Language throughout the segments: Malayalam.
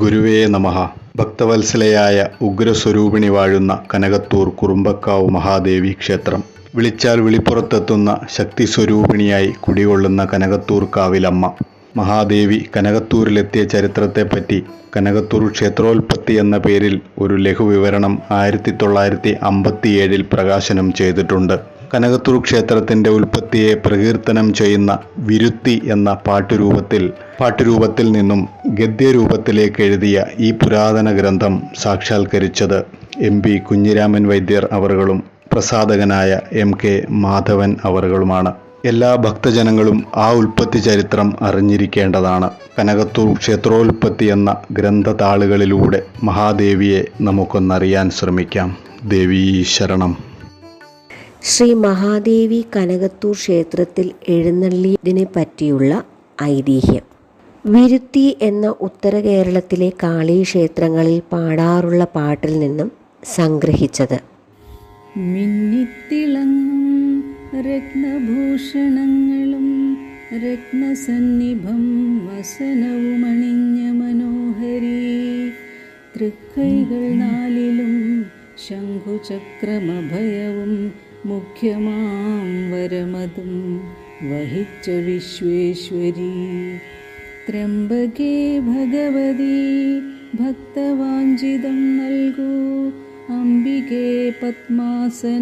ഗുരുവേ നമഃ. ഭക്തവത്സലയായ ഉഗ്രസ്വരൂപിണി വാഴുന്ന കനകത്തൂർ കുറുമ്പക്കാവ് മഹാദേവി ക്ഷേത്രം. വിളിച്ചാൽ വിളിപ്പുറത്തെത്തുന്ന ശക്തി സ്വരൂപിണിയായി കുടികൊള്ളുന്ന കനകത്തൂർ കാവിലമ്മ. മഹാദേവി കനകത്തൂരിലെത്തിയ ചരിത്രത്തെപ്പറ്റി കനകത്തൂർ ക്ഷേത്രോൽപത്തി എന്ന പേരിൽ ഒരു ലഘുവിവരണം ആയിരത്തി തൊള്ളായിരത്തി അമ്പത്തിയേഴിൽ പ്രകാശനം ചെയ്തിട്ടുണ്ട്. കനകത്തൂർ ക്ഷേത്രത്തിന്റെ ഉൽപ്പത്തിയെ പ്രകീർത്തനം ചെയ്യുന്ന വിരുത്തി എന്ന പാട്ടുരൂപത്തിൽ പാട്ടുരൂപത്തിൽ നിന്നും ഗദ്യരൂപത്തിലേക്ക് എഴുതിയ ഈ പുരാതന ഗ്രന്ഥം സാക്ഷാത്കരിച്ചത് എം പി കുഞ്ഞിരാമൻ വൈദ്യർ അവറുകളും പ്രസാധകനായ എം കെ മാധവൻ അവറുകളുമാണ് എല്ലാ ഭക്തജനങ്ങളും ആ ഉൽപ്പത്തി ചരിത്രം അറിഞ്ഞിരിക്കേണ്ടതാണ്. കനകത്തൂർ ക്ഷേത്രോൽപ്പത്തി എന്ന ഗ്രന്ഥതാളുകളിലൂടെ മഹാദേവിയെ നമുക്കൊന്നറിയാൻ ശ്രമിക്കാം. ദേവീ ശരണം. ശ്രീ മഹാദേവി കനകത്തൂർ ക്ഷേത്രത്തിൽ എഴുന്നള്ളിയതിനെ പറ്റിയുള്ള ഐതിഹ്യം. വിരുത്തി എന്ന ഉത്തര കേരളത്തിലെ കാളി ക്ഷേത്രങ്ങളിൽ പാടാറുള്ള പാട്ടിൽ നിന്നും സംഗ്രഹിച്ചത്. രത്നഭൂഷണങ്ങളും രത്നസന്നിഭം വസനവുമണിഞ്ഞ മനോഹരി തൃക്കൈകൾ നാലിലും ശംഖുചക്രമഭയവും मुख्यमां वरमदं वहिच्च विश्वेश्वरी। त्र्यम्बके भगवती भक्तवाञ्जिदं नल्गु अम्बिके पद्मासनाधिष्ठिते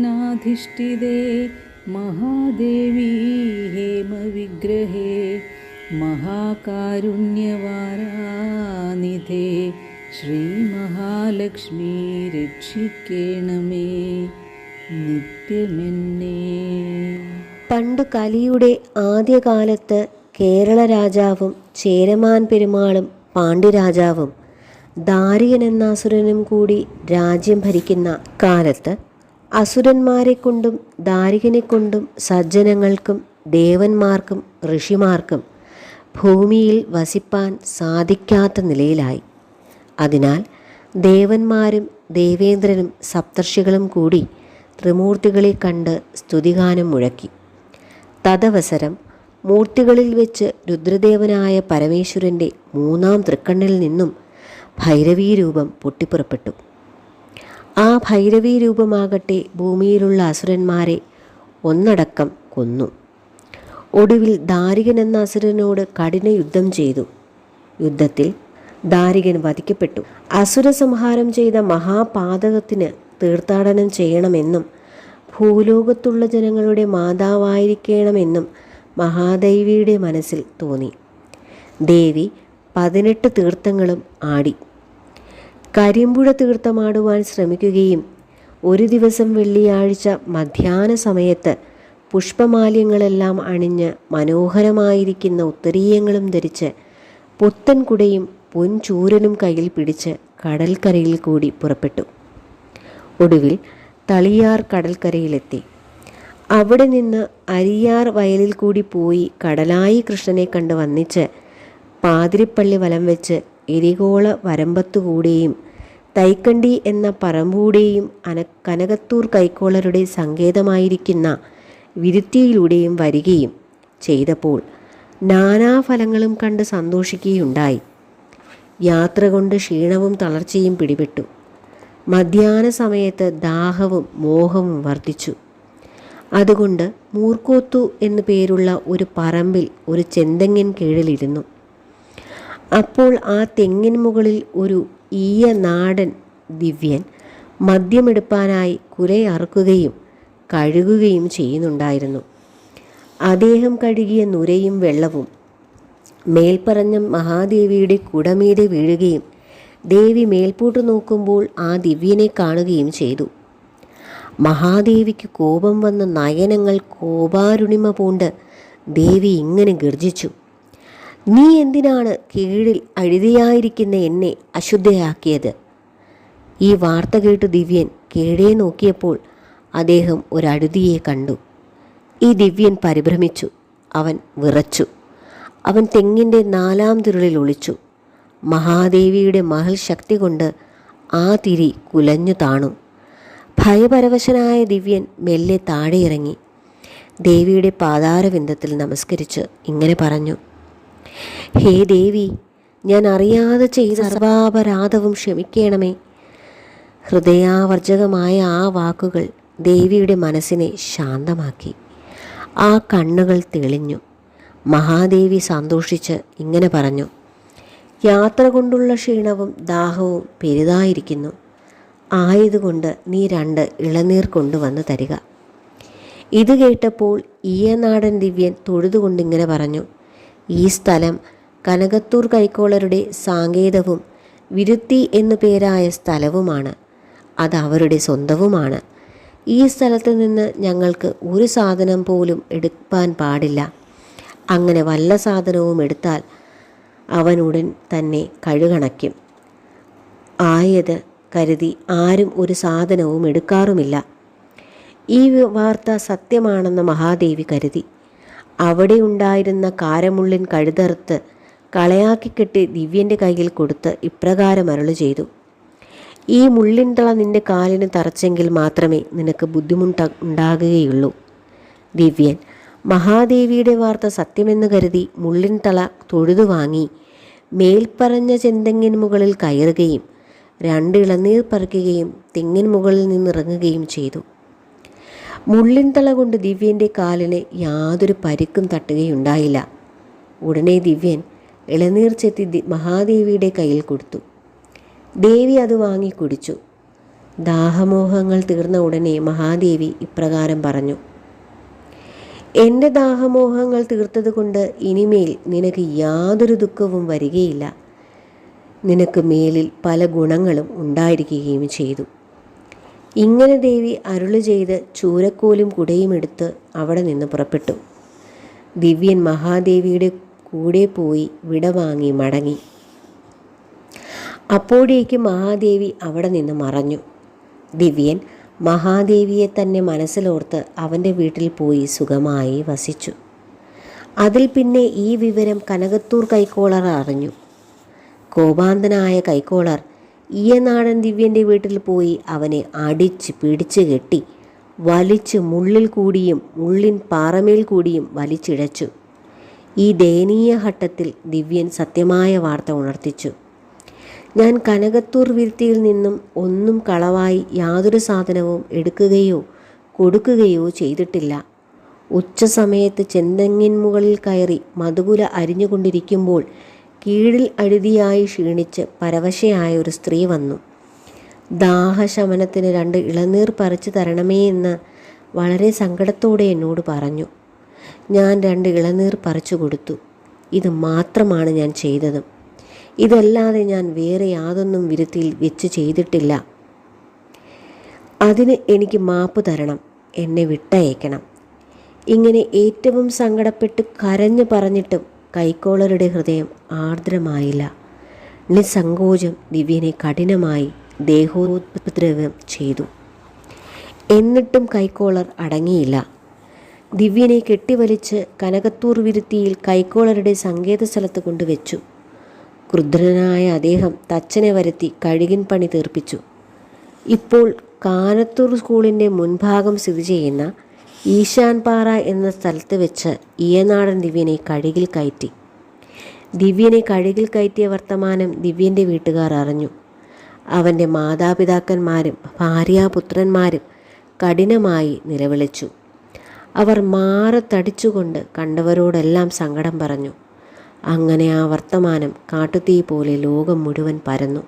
महादेवी हेमविग्रहे महाकारुण्यवारानिधे श्रीमहालक्ष्मी रक्षिकेण मे। പണ്ടു കലിയുടെ ആദ്യകാലത്ത് കേരള രാജാവും ചേരമാൻ പെരുമാളും പാണ്ഡ്യരാജാവും ദാരിയൻ എന്ന അസുരനും കൂടി രാജ്യം ഭരിക്കുന്ന കാലത്ത് അസുരന്മാരെ കൊണ്ടും ദാരികനെ കൊണ്ടും സജ്ജനങ്ങൾക്കും ദേവന്മാർക്കും ഋഷിമാർക്കും ഭൂമിയിൽ വസിപ്പാൻ സാധിക്കാത്ത നിലയിലായി. അതിനാൽ ദേവന്മാരും ദേവേന്ദ്രനും സപ്തർഷികളും കൂടി ത്രിമൂർത്തികളെ കണ്ട് സ്തുതിഗാനം മുഴക്കി. തദവസരം മൂർത്തികളിൽ വെച്ച് രുദ്രദേവനായ പരമേശ്വരന്റെ മൂന്നാം തൃക്കണ്ണിൽ നിന്നും ഭൈരവീരൂപം പൊട്ടിപ്പുറപ്പെട്ടു. ആ ഭൈരവീ രൂപമാകട്ടെ ഭൂമിയിലുള്ള അസുരന്മാരെ ഒന്നടക്കം കൊന്നു. ഒടുവിൽ ദാരികൻ എന്ന അസുരനോട് കഠിന യുദ്ധം ചെയ്തു. യുദ്ധത്തിൽ ദാരികൻ വധിക്കപ്പെട്ടു. അസുര സംഹാരം ചെയ്ത മഹാപാതകത്തിന് തീർത്ഥാടനം ചെയ്യണമെന്നും ഭൂലോകത്തുള്ള ജനങ്ങളുടെ മാതാവായിരിക്കണമെന്നും മഹാദേവിയുടെ മനസ്സിൽ തോന്നി. ദേവി പതിനെട്ട് തീർത്ഥങ്ങളും ആടി. കരിമ്പുഴ തീർത്ഥമാടുവാൻ ശ്രമിക്കുകയും ഒരു ദിവസം വെള്ളിയാഴ്ച മധ്യാഹ്ന സമയത്ത് പുഷ്പമാല്യങ്ങളെല്ലാം അണിഞ്ഞ് മനോഹരമായിരിക്കുന്ന ഉത്തരീയങ്ങളും ധരിച്ച് പുത്തൻകുടയും പൊൻചൂരനും കയ്യിൽ പിടിച്ച് കടൽക്കരയിൽ കൂടി പുറപ്പെട്ടു. ഒടുവിൽ തളിയാർ കടൽക്കരയിലെത്തി. അവിടെ നിന്ന് അരിയാർ വയലിൽ കൂടി പോയി കടലായി കൃഷ്ണനെ കണ്ട് വന്നിച്ച് പാതിരിപ്പള്ളി വലം വെച്ച് എരികോള വരമ്പത്തുകൂടെയും തൈക്കണ്ടി എന്ന പറമ്പൂടെയും അന കനകത്തൂർ കൈക്കോളരുടെ സങ്കേതമായിരിക്കുന്ന വിരുത്തിയിലൂടെയും വരികയും ചെയ്തപ്പോൾ നാനാഫലങ്ങളും കണ്ട് സന്തോഷിക്കുകയുണ്ടായി. യാത്ര കൊണ്ട് ക്ഷീണവും തളർച്ചയും പിടിപെട്ടു. മധ്യാഹ്ന സമയത്ത് ദാഹവും മോഹവും വർദ്ധിച്ചു. അതുകൊണ്ട് മൂർക്കോത്തു എന്നു പേരുള്ള ഒരു പറമ്പിൽ ഒരു ചെന്തെങ്ങിൻ കീഴിലിരുന്നു. അപ്പോൾ ആ തെങ്ങിൻ മുകളിൽ ഒരു ഈയ നാടൻ ദിവ്യൻ മദ്യമെടുപ്പാനായി കുരയറുക്കുകയും കഴുകുകയും ചെയ്യുന്നുണ്ടായിരുന്നു. അദ്ദേഹം കഴുകിയ നുരയും വെള്ളവും മേൽപ്പറഞ്ഞ മഹാദേവിയുടെ കുടമീതെ വീഴുകയും ദേവി മേൽപോട്ട് നോക്കുമ്പോൾ ആ ദിവ്യനെ കാണുകയും ചെയ്തു. മഹാദേവിക്ക് കോപം വന്ന നയനങ്ങൾ കോപാരുണിമ പൂണ്ട് ദേവി ഇങ്ങനെ ഗർജിച്ചു. നീ എന്തിനാണ് കീഴിൽ അഴുതിയായിരിക്കുന്ന എന്നെ അശുദ്ധയാക്കിയത്? ഈ വാർത്ത കേട്ട് ദിവ്യൻ കീഴേ നോക്കിയപ്പോൾ അദ്ദേഹം ഒരഴുതിയെ കണ്ടു. ഈ ദിവ്യൻ പരിഭ്രമിച്ചു. അവൻ വിറച്ചു. അവൻ തെങ്ങിന്റെ നാലാം തിരുളിൽ ഒളിച്ചു. മഹാദേവിയുടെ മഹൽ ശക്തി കൊണ്ട് ആ തിരി കുലഞ്ഞു താണു. ഭയപരവശനായ ദിവ്യൻ മെല്ലെ താഴെ ഇറങ്ങി ദേവിയുടെ പാതാരവിന്ദത്തിൽ നമസ്കരിച്ച് ഇങ്ങനെ പറഞ്ഞു ഹേ ദേവി ഞാൻ അറിയാതെ ചെയ്ത സർവാപരാധവും ക്ഷമിക്കണമേ. ഹൃദയാവർജകമായ ആ വാക്കുകൾ ദേവിയുടെ മനസ്സിനെ ശാന്തമാക്കി. ആ കണ്ണുകൾ തെളിഞ്ഞു. മഹാദേവി സന്തോഷിച്ച് ഇങ്ങനെ പറഞ്ഞു യാത്ര കൊണ്ടുള്ള ക്ഷീണവും ദാഹവും പെരുതായിരിക്കുന്നു. ആയതുകൊണ്ട് നീ രണ്ട് ഇളനീർ കൊണ്ടുവന്ന് തരിക. ഇത് കേട്ടപ്പോൾ ഈയനാടൻ ദിവ്യൻ തൊഴുതുകൊണ്ടിങ്ങനെ പറഞ്ഞു ഈ സ്ഥലം കനകത്തൂർ കൈക്കോളരുടെ സാങ്കേതവും വിരുത്തി എന്നു പേരായ സ്ഥലവുമാണ്. അത് അവരുടെ സ്വന്തവുമാണ്. ഈ സ്ഥലത്ത് നിന്ന് ഞങ്ങൾക്ക് ഒരു സാധനം പോലും എടുക്കാൻ പാടില്ല. അങ്ങനെ വല്ല സാധനവും എടുത്താൽ അവനുടൻ തന്നെ കഴുകണയ്ക്കും. ആയത് കരുതി ആരും ഒരു സാധനവും എടുക്കാറുമില്ല. ഈ വാർത്ത സത്യമാണെന്ന് മഹാദേവി കരുതി. അവിടെ ഉണ്ടായിരുന്ന കാരമുള്ളിൻ കഴുതറുത്ത് കളയാക്കി കെട്ടി ദിവ്യന്റെ കയ്യിൽ കൊടുത്ത് ഇപ്രകാരം അരളു ചെയ്തു. ഈ മുള്ളിൻതള നിന്റെ കാലിന് തറച്ചെങ്കിൽ മാത്രമേ നിനക്ക് ബുദ്ധിമുട്ട് ഉണ്ടാകുകയുള്ളൂ. ദിവ്യൻ മഹാദേവിയുടെ വാർത്ത സത്യമെന്ന് കരുതി മുള്ളിൻതള തൊഴുതു വാങ്ങി. മേൽപ്പറഞ്ഞ ചെന്തെങ്ങിൻ മുകളിൽ കയറുകയും രണ്ട് ഇളനീർ പറിക്കുകയും തെങ്ങിൻ മുകളിൽ നിന്നിറങ്ങുകയും ചെയ്തു. മുള്ളിൻതള കൊണ്ട് ദിവ്യന്റെ കാലിന് യാതൊരു പരിക്കും തട്ടുകയുണ്ടായില്ല. ഉടനെ ദിവ്യൻ ഇളനീർ ചെത്തി മഹാദേവിയുടെ കയ്യിൽ കൊടുത്തു. ദേവി അത് വാങ്ങി കുടിച്ചു. ദാഹമോഹങ്ങൾ തീർന്ന ഉടനെ മഹാദേവി ഇപ്രകാരം പറഞ്ഞു. എന്റെ ദാഹമോഹങ്ങൾ തീർത്തതുകൊണ്ട് ഇനിമേൽ നിനക്ക് യാതൊരു ദുഃഖവും വരികയില്ല. നിനക്ക് മേലിൽ പല ഗുണങ്ങളും ഉണ്ടായിരിക്കുകയും ചെയ്തു. ഇങ്ങനെ ദേവി അരുളു ചെയ്ത് ചൂരക്കോലും കുടയുമെടുത്ത് അവിടെ നിന്ന് പുറപ്പെട്ടു. ദിവ്യൻ മഹാദേവിയുടെ കൂടെ പോയി വിടവാങ്ങി മടങ്ങി. അപ്പോഴേക്കും മഹാദേവി അവിടെ നിന്ന് മറഞ്ഞു. ദിവ്യൻ മഹാദേവിയെ തന്നെ മനസ്സിലോർത്ത് അവന്റെ വീട്ടിൽ പോയി സുഖമായി വസിച്ചു. അതിൽ പിന്നെ ഈ വിവരം കനകത്തൂർ കൈക്കോളർ അറിഞ്ഞു. കോപാന്തനായ കൈക്കോളർ ഈയനാടൻ ദിവ്യന്റെ വീട്ടിൽ പോയി അവനെ അടിച്ച് പിടിച്ച് കെട്ടി വലിച്ച് മുള്ളിൽ കൂടിയും മുള്ളിൻ പാറമേൽ കൂടിയും വലിച്ചിഴച്ചു. ഈ ദയനീയ ഘട്ടത്തിൽ ദിവ്യൻ സത്യമായ വാർത്ത ഉണർത്തിച്ചു. ഞാൻ കനകത്തൂർ വിരുത്തിയിൽ നിന്നും ഒന്നും കളവായി യാതൊരു സാധനവും എടുക്കുകയോ കൊടുക്കുകയോ ചെയ്തിട്ടില്ല. ഉച്ച സമയത്ത് ചെന്തെങ്ങിൻ മുകളിൽ കയറി മധുകുല അരിഞ്ഞുകൊണ്ടിരിക്കുമ്പോൾ കീഴിൽ അഴുതിയായി ക്ഷീണിച്ച് പരവശയായ ഒരു സ്ത്രീ വന്നു. ദാഹശമനത്തിന് രണ്ട് ഇളനീർ പറിച്ചു തരണമേ എന്ന് വളരെ സങ്കടത്തോടെ എന്നോട് പറഞ്ഞു. ഞാൻ രണ്ട് ഇളനീർ പറിച്ചു കൊടുത്തു. ഇത് മാത്രമാണ് ഞാൻ ചെയ്തത്. ഇതല്ലാതെ ഞാൻ വേറെ യാതൊന്നും വിരുത്തിയിൽ വെച്ച് ചെയ്തിട്ടില്ല. അതിന് എനിക്ക് മാപ്പ് തരണം എന്നെ വിട്ടയക്കണം. ഇങ്ങനെ ഏറ്റവും സങ്കടപ്പെട്ട് കരഞ്ഞു പറഞ്ഞിട്ടും കൈക്കോളരുടെ ഹൃദയം ആർദ്രമായില്ല. നിസ്സങ്കോചം ദിവ്യനെ കഠിനമായി ദേഹോദ്രവം ചെയ്തു. എന്നിട്ടും കൈക്കോളർ അടങ്ങിയില്ല. ദിവ്യനെ കെട്ടിവലിച്ച് കനകത്തൂർ വിരുത്തിയിൽ കൈക്കോളരുടെ സങ്കേത സ്ഥലത്ത് കൊണ്ടുവച്ചു. ക്രുദ്രനായ അദ്ദേഹം തച്ചനെ വരുത്തി കഴുകിൻ പണി തീർപ്പിച്ചു. ഇപ്പോൾ കാനത്തൂർ സ്കൂളിന്റെ മുൻഭാഗം സ്ഥിതി ചെയ്യുന്ന ഈശാൻപാറ എന്ന സ്ഥലത്ത് വെച്ച് ഈയനാടൻ ദിവ്യനെ കഴുകിൽ കയറ്റി. ദിവ്യനെ കഴുകിൽ കയറ്റിയ വർത്തമാനം ദിവ്യന്റെ വീട്ടുകാർ അറിഞ്ഞു. അവന്റെ മാതാപിതാക്കന്മാരും ഭാര്യാപുത്രന്മാരും കഠിനമായി നിലവിളിച്ചു. അവർ മാറത്തടിച്ചുകൊണ്ട് കണ്ടവരോടെല്ലാം സങ്കടം പറഞ്ഞു. അങ്ങനെ ആ വർത്തമാനം കാട്ടുതീ പോലെ ലോകം മുഴുവൻ പരന്നു.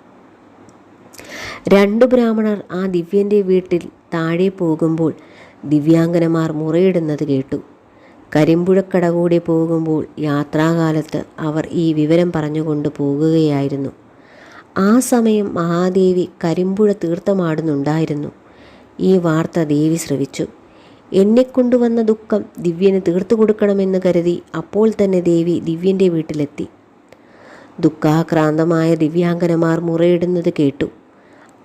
രണ്ട് ബ്രാഹ്മണർ ആ ദിവ്യന്റെ വീട്ടിൽ താഴെ പോകുമ്പോൾ ദിവ്യാംഗനമാർ മുറയിടുന്നത് കേട്ടു. കരിമ്പുഴക്കട കൂടി പോകുമ്പോൾ യാത്രാകാലത്ത് അവർ ഈ വിവരം പറഞ്ഞുകൊണ്ട് പോകുകയായിരുന്നു. ആ സമയം മഹാദേവി കരിമ്പുഴ തീർത്ഥമാടുന്നുണ്ടായിരുന്നു. ഈ വാർത്ത ദേവി ശ്രവിച്ചു. എന്നെ കൊണ്ടുവന്ന ദുഃഖം ദിവ്യന് തീർത്തു കൊടുക്കണമെന്ന് കരുതി അപ്പോൾ തന്നെ ദേവി ദിവ്യന്റെ വീട്ടിലെത്തി. ദുഃഖാക്രാന്തമായ ദിവ്യാംഗനമാർ മുറയിടുന്നത് കേട്ടു.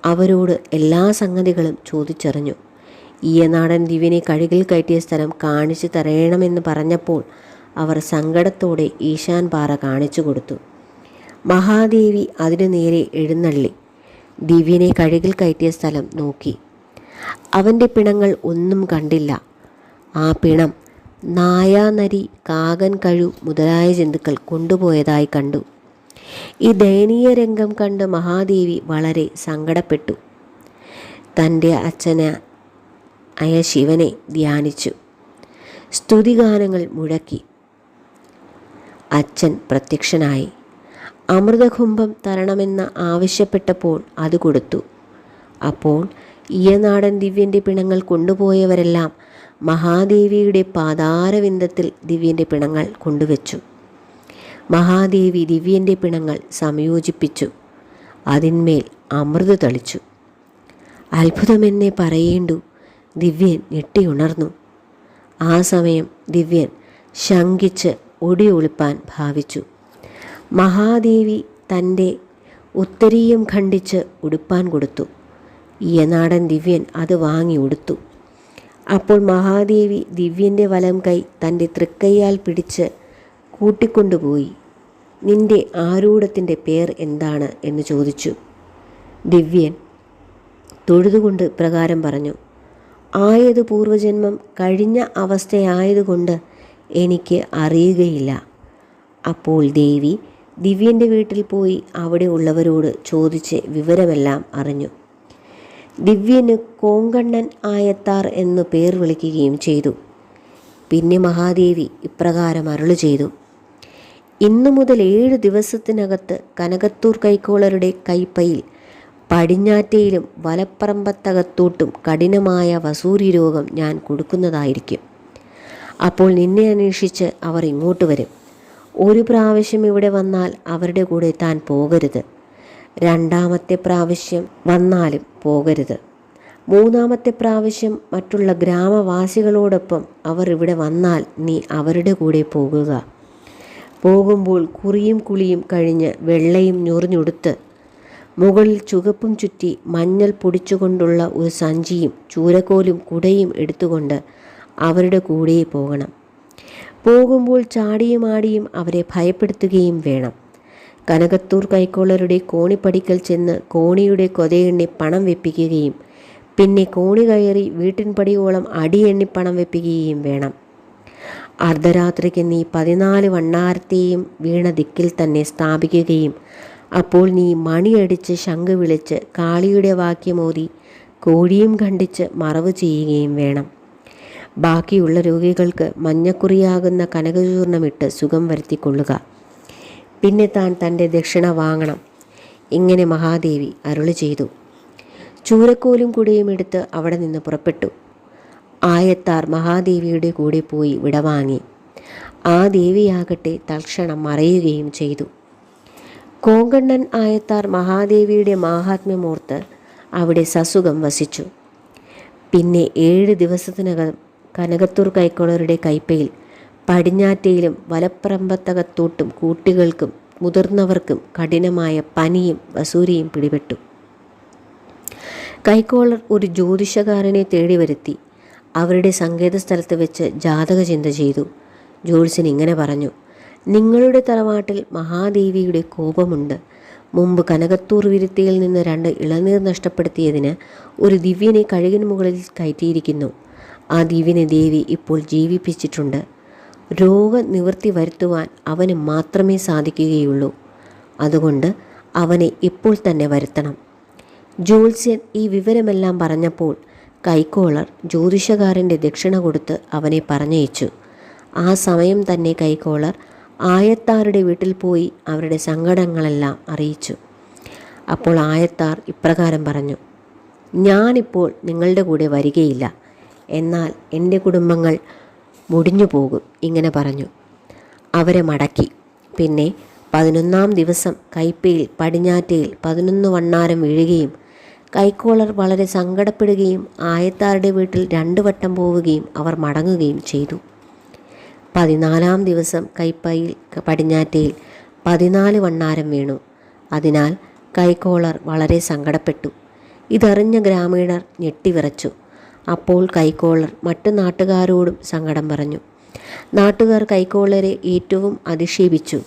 അവരോട് എല്ലാ സംഗതികളും ചോദിച്ചറിഞ്ഞു. ഈയനാടൻ ദിവ്യനെ കഴുകിൽ കയറ്റിയ സ്ഥലം കാണിച്ചു തരയണമെന്ന് പറഞ്ഞപ്പോൾ അവർ സങ്കടത്തോടെ ഈശാൻ പാറ കാണിച്ചു കൊടുത്തു. മഹാദേവി അതിനു നേരെ എഴുന്നള്ളി. ദിവ്യനെ കഴുകിൽ കയറ്റിയ സ്ഥലം നോക്കി. അവന്റെ പിണങ്ങൾ ഒന്നും കണ്ടില്ല. ആ പിണം നായാനരി കാകൻ കഴു മുതലായ ജന്തുക്കൾ കൊണ്ടുപോയതായി കണ്ടു. ഈ ദയനീയ രംഗം കണ്ട് മഹാദേവി വളരെ സങ്കടപ്പെട്ടു. തന്റെ അച്ഛന് അയ ശിവനെ ധ്യാനിച്ചു. സ്തുതിഗാനങ്ങൾ മുഴക്കി. അച്ഛൻ പ്രത്യക്ഷനായി. അമൃതകുംഭം തരണമെന്ന് ആവശ്യപ്പെട്ടപ്പോൾ അത് കൊടുത്തു. അപ്പോൾ ഈയനാടൻ ദിവ്യന്റെ പിണങ്ങൾ കൊണ്ടുപോയവരെല്ലാം മഹാദേവിയുടെ പാതാരവിന്ദത്തിൽ ദിവ്യന്റെ പിണങ്ങൾ കൊണ്ടുവച്ചു. മഹാദേവി ദിവ്യന്റെ പിണങ്ങൾ സംയോജിപ്പിച്ചു. അതിന്മേൽ അമൃത് തളിച്ചു. അത്ഭുതമെന്നെ പറയേണ്ടു ദിവ്യൻ ഞെട്ടിയുണർന്നു ആ സമയം ദിവ്യൻ ശങ്കിച്ച് ഒടി ഒളിപ്പാൻ ഭാവിച്ചു. മഹാദേവി തന്റെ ഉത്തരീയം ഖണ്ഡിച്ച് ഉടുപ്പാൻ കൊടുത്തു. ഈയനാടൻ ദിവ്യൻ അത് വാങ്ങി ഉടുത്തു. അപ്പോൾ മഹാദേവി ദിവ്യന്റെ വലം കൈ തന്റെ തൃക്കൈയാൽ പിടിച്ച് കൂട്ടിക്കൊണ്ടുപോയി നിന്റെ ആരൂഢത്തിന്റെ പേർ എന്താണ്? എന്ന് ചോദിച്ചു. ദിവ്യൻ തൊഴുതുകൊണ്ട് പ്രകാരം പറഞ്ഞു ആയത് പൂർവജന്മം കഴിഞ്ഞ അവസ്ഥയായതുകൊണ്ട് എനിക്ക് അറിയുകയില്ല. അപ്പോൾ ദേവി ദിവ്യന്റെ വീട്ടിൽ പോയി അവിടെ ഉള്ളവരോട് ചോദിച്ച് വിവരമെല്ലാം അറിഞ്ഞു. ദിവ്യന് കോങ്കണ്ണൻ ആയത്താർ എന്നു പേർ വിളിക്കുകയും ചെയ്തു. പിന്നെ മഹാദേവി ഇപ്രകാരം അരുളു ചെയ്തു. ഇന്നു മുതൽ ഏഴ് ദിവസത്തിനകത്ത് കനകത്തൂർ കൈക്കോളരുടെ കൈപ്പയിൽ പടിഞ്ഞാറ്റയിലും വലപ്പറമ്പത്തകത്തോട്ടും കഠിനമായ വസൂരി രോഗം ഞാൻ കൊടുക്കുന്നതായിരിക്കും. അപ്പോൾ നിന്നെ അന്വേഷിച്ച് അവർ ഇങ്ങോട്ട് വരും. ഒരു പ്രാവശ്യം ഇവിടെ വന്നാൽ അവരുടെ കൂടെ താൻ പോകരുത്. രണ്ടാമത്തെ പ്രാവശ്യം വന്നാലും പോകരുത്. മൂന്നാമത്തെ പ്രാവശ്യം മറ്റുള്ള ഗ്രാമവാസികളോടൊപ്പം അവർ ഇവിടെ വന്നാൽ നീ അവരുടെ കൂടെ പോകുക. പോകുമ്പോൾ കുറിയും കുളിയും കഴിഞ്ഞ് വെള്ളയും ഞൊറിഞ്ഞുടുത്ത് മുകളിൽ ചുകപ്പും ചുറ്റി മഞ്ഞൾ പൊടിച്ചുകൊണ്ടുള്ള ഒരു സഞ്ചിയും ചൂരക്കോലും കുടയും എടുത്തുകൊണ്ട് അവരുടെ കൂടെ പോകണം. പോകുമ്പോൾ ചാടിയും ആടിയും അവരെ ഭയപ്പെടുത്തുകയും വേണം. കനകത്തൂർ കൈക്കോളരുടെ കോണിപ്പടിക്കൽ ചെന്ന് കോണിയുടെ കൊതയെണ്ണി പണം വെപ്പിക്കുകയും പിന്നെ കോണി കയറി വീട്ടിൻപടിയോളം അടിയെണ്ണി പണം വെപ്പിക്കുകയും വേണം. അർദ്ധരാത്രിക്ക് നീ പതിനാല് വണ്ണാരത്തെയും വീണ ദിക്കിൽ തന്നെ സ്ഥാപിക്കുകയും അപ്പോൾ നീ മണിയടിച്ച് ശംഖ് വിളിച്ച് കാളിയുടെ വാക്യമോതി കോഴിയും ഖണ്ഡിച്ച് മറവ് ചെയ്യുകയും വേണം. ബാക്കിയുള്ള രോഗികൾക്ക് മഞ്ഞക്കുറിയാകുന്ന കനകചൂർണമിട്ട് സുഖം വരുത്തിക്കൊള്ളുക. പിന്നെ താൻ തന്റെ ദക്ഷിണ വാങ്ങണം. ഇങ്ങനെ മഹാദേവി അരുളി ചെയ്തു. ചൂരക്കോലും കുടയും എടുത്ത് അവിടെ നിന്ന് പുറപ്പെട്ടു. ആയത്താർ മഹാദേവിയുടെ കൂടെ പോയി വിടവാങ്ങി. ആ ദേവിയാകട്ടെ തൽക്ഷണം മറയുകയും ചെയ്തു. കോങ്കണ്ണൻ ആയത്താർ മഹാദേവിയുടെ മാഹാത്മ്യമോർത്ത് അവിടെ സസുഖം വസിച്ചു. പിന്നെ ഏഴ് ദിവസത്തിനകം കനകത്തൂർ കൈക്കോളരുടെ കൈപ്പയിൽ പടിഞ്ഞാറ്റയിലും വലപ്പറമ്പത്തകത്തോട്ടും കൂട്ടികൾക്കും മുതിർന്നവർക്കും കഠിനമായ പനിയും വസൂരിയും പിടിപെട്ടു. കൈക്കോളർ ഒരു ജ്യോതിഷകാരനെ തേടി വരുത്തി അവരുടെ സങ്കേത സ്ഥലത്ത് വെച്ച് ജാതക ചിന്ത ചെയ്തു. ജോൾസൻ ഇങ്ങനെ പറഞ്ഞു നിങ്ങളുടെ തറവാട്ടിൽ മഹാദേവിയുടെ കോപമുണ്ട്. മുമ്പ് കനകത്തൂർ വിരുത്തിയിൽ നിന്ന് രണ്ട് ഇളനീർ നഷ്ടപ്പെടുത്തിയതിന് ഒരു ദിവ്യനെ കഴുകിന് മുകളിൽ കയറ്റിയിരിക്കുന്നു. ആ ദിവ്യനെ ദേവി ഇപ്പോൾ ജീവിപ്പിച്ചിട്ടുണ്ട്. രോഗനിവൃത്തി വരുത്തുവാൻ അവന് മാത്രമേ സാധിക്കുകയുള്ളൂ. അതുകൊണ്ട് അവനെ ഇപ്പോൾ തന്നെ വരുത്തണം. ജ്യോത്സ്യൻ ഈ വിവരമെല്ലാം പറഞ്ഞപ്പോൾ കൈക്കോളർ ജ്യോതിഷകാരന്റെ ദക്ഷിണ കൊടുത്ത് അവനെ പറഞ്ഞയച്ചു. ആ സമയം തന്നെ കൈക്കോളർ ആയത്താരുടെ വീട്ടിൽ പോയി അവരുടെ സങ്കടങ്ങളെല്ലാം അറിയിച്ചു. അപ്പോൾ ആയത്താർ ഇപ്രകാരം പറഞ്ഞു ഞാനിപ്പോൾ നിങ്ങളുടെ കൂടെ വരികയില്ല. എന്നാൽ എന്റെ കുടുംബങ്ങൾ മുടിഞ്ഞു പോകും ഇങ്ങനെ പറഞ്ഞു. അവരെ മടക്കി. പിന്നെ പതിനൊന്നാം ദിവസം കൈപ്പയിൽ പടിഞ്ഞാറ്റയിൽ പതിനൊന്ന് വണ്ണാരം വീഴുകയും കൈക്കോളർ വളരെ സങ്കടപ്പെടുകയും ആയത്താരുടെ വീട്ടിൽ രണ്ടു വട്ടം പോവുകയും അവർ മടങ്ങുകയും ചെയ്തു. പതിനാലാം ദിവസം കൈപ്പയിൽ പടിഞ്ഞാറ്റയിൽ പതിനാല് വണ്ണാരം വീണു. അതിനാൽ കൈക്കോളർ വളരെ സങ്കടപ്പെട്ടു. ഇതറിഞ്ഞ ഗ്രാമീണർ ഞെട്ടിവിറച്ചു അപ്പോൾ കൈക്കോളർ മറ്റു നാട്ടുകാരോടും സങ്കടം പറഞ്ഞു. നാട്ടുകാർ കൈക്കോളരെ ഏറ്റവും അധിക്ഷേപിച്ചു.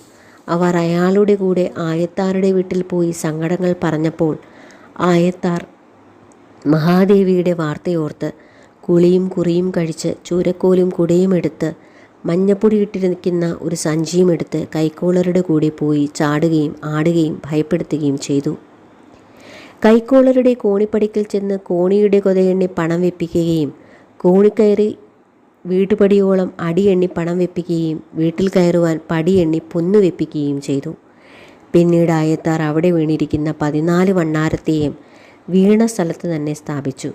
അവർ അയാളുടെ കൂടെ ആയത്താരുടെ വീട്ടിൽ പോയി സങ്കടങ്ങൾ പറഞ്ഞപ്പോൾ ആയത്താർ മഹാദേവിയുടെ വാർത്തയോർത്ത് കുളിയും കുറിയും കഴിച്ച് ചൂരക്കോലും കുടയും എടുത്ത് മഞ്ഞപ്പൊടി ഇട്ടിരിക്കുന്ന ഒരു സഞ്ചിയും എടുത്ത് കൈക്കോളറുടെ കൂടെ പോയി ചാടുകയും ആടുകയും ഭയപ്പെടുത്തുകയും ചെയ്തു. കൈക്കോളറുടെ കോണിപ്പടിക്കൽ ചെന്ന് കോണിയുടെ കൊതയെണ്ണി പണം വെപ്പിക്കുകയും കോണിക്കയറി വീട്ടുപടിയോളം അടിയെണ്ണി പണം വെപ്പിക്കുകയും വീട്ടിൽ കയറുവാൻ പടിയെണ്ണി പൊന്നു വെപ്പിക്കുകയും ചെയ്തു. പിന്നീട് ആയത്താർ അവിടെ വീണിരിക്കുന്ന പതിനാല് വണ്ണാരത്തെയും വീണ സ്ഥലത്ത് തന്നെ സ്ഥാപിച്ചു.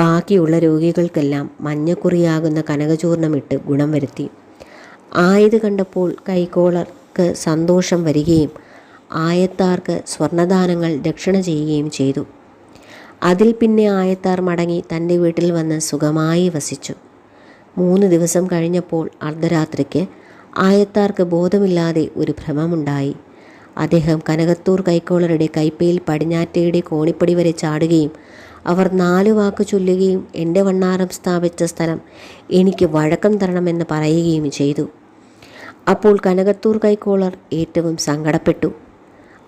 ബാക്കിയുള്ള രോഗികൾക്കെല്ലാം മഞ്ഞക്കുറിയാകുന്ന കനകചൂർണമിട്ട് ഗുണം വരുത്തി. ആയത് കണ്ടപ്പോൾ കൈക്കോളർക്ക് സന്തോഷം വരികയും ആയത്താർക്ക് സ്വർണദാനങ്ങൾ ദക്ഷിണ ചെയ്യുകയും ചെയ്തു. അതിൽ പിന്നെ ആയത്താർ മടങ്ങി തന്റെ വീട്ടിൽ വന്ന് സുഖമായി വസിച്ചു. മൂന്ന് ദിവസം കഴിഞ്ഞപ്പോൾ അർദ്ധരാത്രിക്ക് ആയത്താർക്ക് ബോധമില്ലാതെ ഒരു ഭ്രമമുണ്ടായി. അദ്ദേഹം കനകത്തൂർ കൈക്കോളരുടെ കൈപ്പയിൽ പടിഞ്ഞാറ്റയുടെ കോണിപ്പടി വരെ ചാടുകയും അവർ നാല് വാക്ക് ചൊല്ലുകയും എന്റെ വണ്ണാരം സ്ഥാപിച്ച സ്ഥലം എനിക്ക് വഴക്കം തരണമെന്ന് പറയുകയും ചെയ്തു. അപ്പോൾ കനകത്തൂർ കൈക്കോളർ ഏറ്റവും സങ്കടപ്പെട്ടു.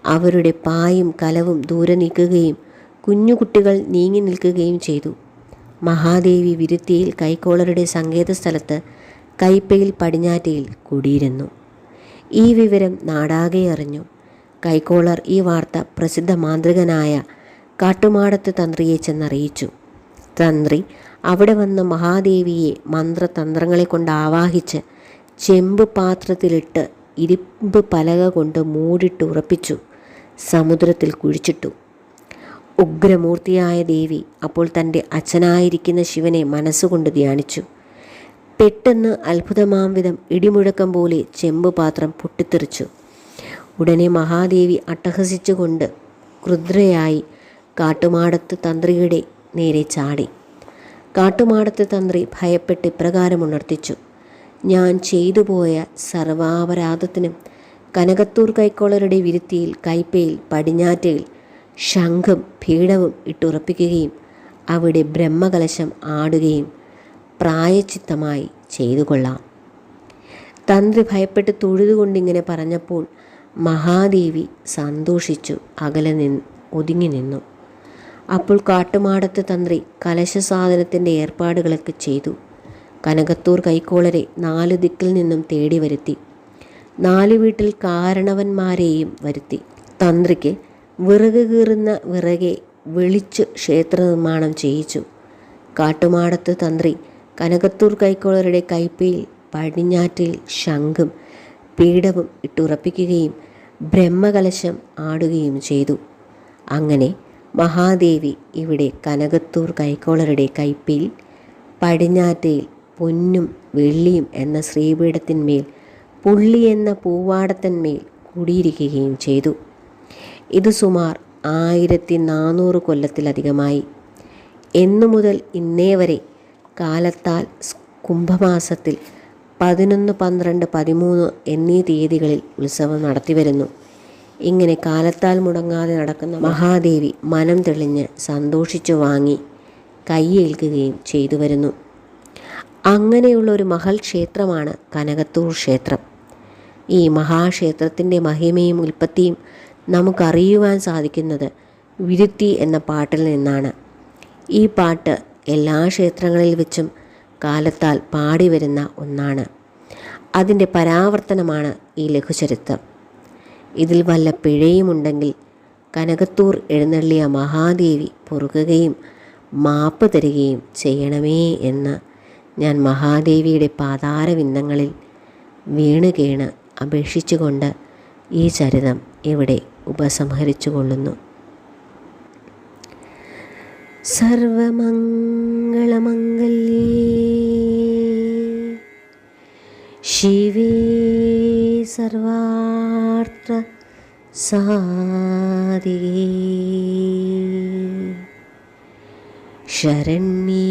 അവരുടെ പായും കലവും ദൂരെ നീക്കുകയും കുഞ്ഞുകുട്ടികൾ നീങ്ങി നിൽക്കുകയും ചെയ്തു. മഹാദേവി വിരുത്തിയിൽ കൈക്കോളരുടെ സങ്കേത സ്ഥലത്ത് കൈപ്പയിൽ പടിഞ്ഞാറ്റയിൽ കുടിയിരുന്നു. ഈ വിവരം നാടാകെ അറിഞ്ഞു. കൈക്കോളർ ഈ വാർത്ത പ്രസിദ്ധ മാന്ത്രികനായ കാട്ടുമാടത്ത് തന്ത്രിയെ ചെന്നറിയിച്ചു. തന്ത്രി അവിടെ വന്ന് മഹാദേവിയെ മന്ത്രതന്ത്രങ്ങളെ കൊണ്ട് ആവാഹിച്ച് ചെമ്പ് പാത്രത്തിലിട്ട് ഇരുമ്പ് പലക കൊണ്ട് മൂടിട്ട് ഉറപ്പിച്ചു. സമുദ്രത്തിൽ കുഴിച്ചിട്ടു. ഉഗ്രമൂർത്തിയായ ദേവി അപ്പോൾ തന്റെ അച്ഛനായിരിക്കുന്ന ശിവനെ മനസ്സുകൊണ്ട് ധ്യാനിച്ചു. പെട്ടെന്ന് അത്ഭുതമാം വിധം ഇടിമുഴക്കം പോലെ ചെമ്പ് പാത്രം പൊട്ടിത്തെറിച്ചു. ഉടനെ മഹാദേവി അട്ടഹസിച്ചുകൊണ്ട് ക്രുദ്രയായി കാട്ടുമാടത്ത് തന്ത്രിയുടെ നേരെ ചാടി. കാട്ടുമാടത്ത് തന്ത്രി ഭയപ്പെട്ട് ഇപ്രകാരം ഉണർത്തിച്ചു. ഞാൻ ചെയ്തു പോയ സർവാപരാധത്തിനും കനകത്തൂർ കൈക്കോളരുടെ വിരുത്തിയിൽ കൈപ്പയിൽ പടിഞ്ഞാറ്റയിൽ ശംഖും പീഠവും ഇട്ടുറപ്പിക്കുകയും അവിടെ ബ്രഹ്മകലശം ആടുകയും പ്രായചിത്തമായി ചെയ്തു കൊള്ളാം. തന്ത്രി ഭയപ്പെട്ട് തൊഴുതുകൊണ്ടിങ്ങനെ പറഞ്ഞപ്പോൾ മഹാദേവി സന്തോഷിച്ചു അകലെ നിന്ന് ഒതുങ്ങി നിന്നു. അപ്പോൾ കാട്ടുമാടത്ത് തന്ത്രി കലശസാധനത്തിന്റെ ഏർപ്പാടുകളൊക്കെ ചെയ്തു. കനകത്തൂർ കൈക്കോളരെ നാല് ദിക്കിൽ നിന്നും തേടി വരുത്തി നാല് വീട്ടിൽ കാരണവന്മാരെയും വരുത്തി. തന്ത്രിക്ക് വിറക് കീറുന്ന വിറകെ വെളിച്ച് ക്ഷേത്ര നിർമ്മാണം ചെയ്യിച്ചു. കാട്ടുമാടത്ത് തന്ത്രി കനകത്തൂർ കൈക്കോളരുടെ കൈപ്പയിൽ പടിഞ്ഞാറ്റിൽ ശംഖും പീഠവും ഇട്ടുറപ്പിക്കുകയും ബ്രഹ്മകലശം ആടുകയും ചെയ്തു. അങ്ങനെ മഹാദേവി ഇവിടെ കനകത്തൂർ കൈക്കോളരുടെ കൈപ്പയിൽ പടിഞ്ഞാറ്റയിൽ പൊന്നും വെള്ളിയും എന്ന ശ്രീപീഠത്തിന്മേൽ പുള്ളി എന്ന പൂവാടത്തന്മേൽ കൂടിയിരിക്കുകയും ചെയ്തു. ഇത് സുമാർ ആയിരത്തി നാനൂറ് കൊല്ലത്തിലധികമായി. എന്നു മുതൽ ഇന്നേ വരെ കാലത്താൽ കുംഭമാസത്തിൽ പതിനൊന്ന് പന്ത്രണ്ട് പതിമൂന്ന് എന്നീ തീയതികളിൽ ഉത്സവം നടത്തിവരുന്നു ഇങ്ങനെ കാലത്താൽ മുടങ്ങാതെ നടക്കുന്ന മഹാദേവി മനം തെളിഞ്ഞ് സന്തോഷിച്ചു വാങ്ങി കൈയേൽക്കുകയും ചെയ്തു വരുന്നു. അങ്ങനെയുള്ള ഒരു മഹൽ ക്ഷേത്രമാണ് കനകത്തൂർ ക്ഷേത്രം. ഈ മഹാക്ഷേത്രത്തിന്റെ മഹിമയും ഉൽപ്പത്തിയും നമുക്കറിയുവാൻ സാധിക്കുന്നത് വിരുത്തി എന്ന പാട്ടിൽ നിന്നാണ്. ഈ പാട്ട് എല്ലാ ക്ഷേത്രങ്ങളിൽ വെച്ചും കാലത്താൽ പാടി വരുന്ന ഒന്നാണ്. അതിന്റെ പരാവർത്തനമാണ് ഈ ലഘുചരിത്രം. ഇതിൽ വല്ല പിഴയുമുണ്ടെങ്കിൽ കനകത്തൂർ എഴുന്നള്ളിയ മഹാദേവി പൊറുകുകയും മാപ്പ് തരികയും ചെയ്യണമേ എന്ന് ഞാൻ മഹാദേവിയുടെ പാതാരവിന്ദങ്ങളിൽ വീണ് കേണ് അപേക്ഷിച്ചുകൊണ്ട് ഈ ചരിതം ഇവിടെ ഉപസംഹരിച്ചു കൊള്ളുന്നു സർവമംഗളമംഗല്യേ ശിവേ സർവാർത്ഥ സാധികേ. ശരണ്യേ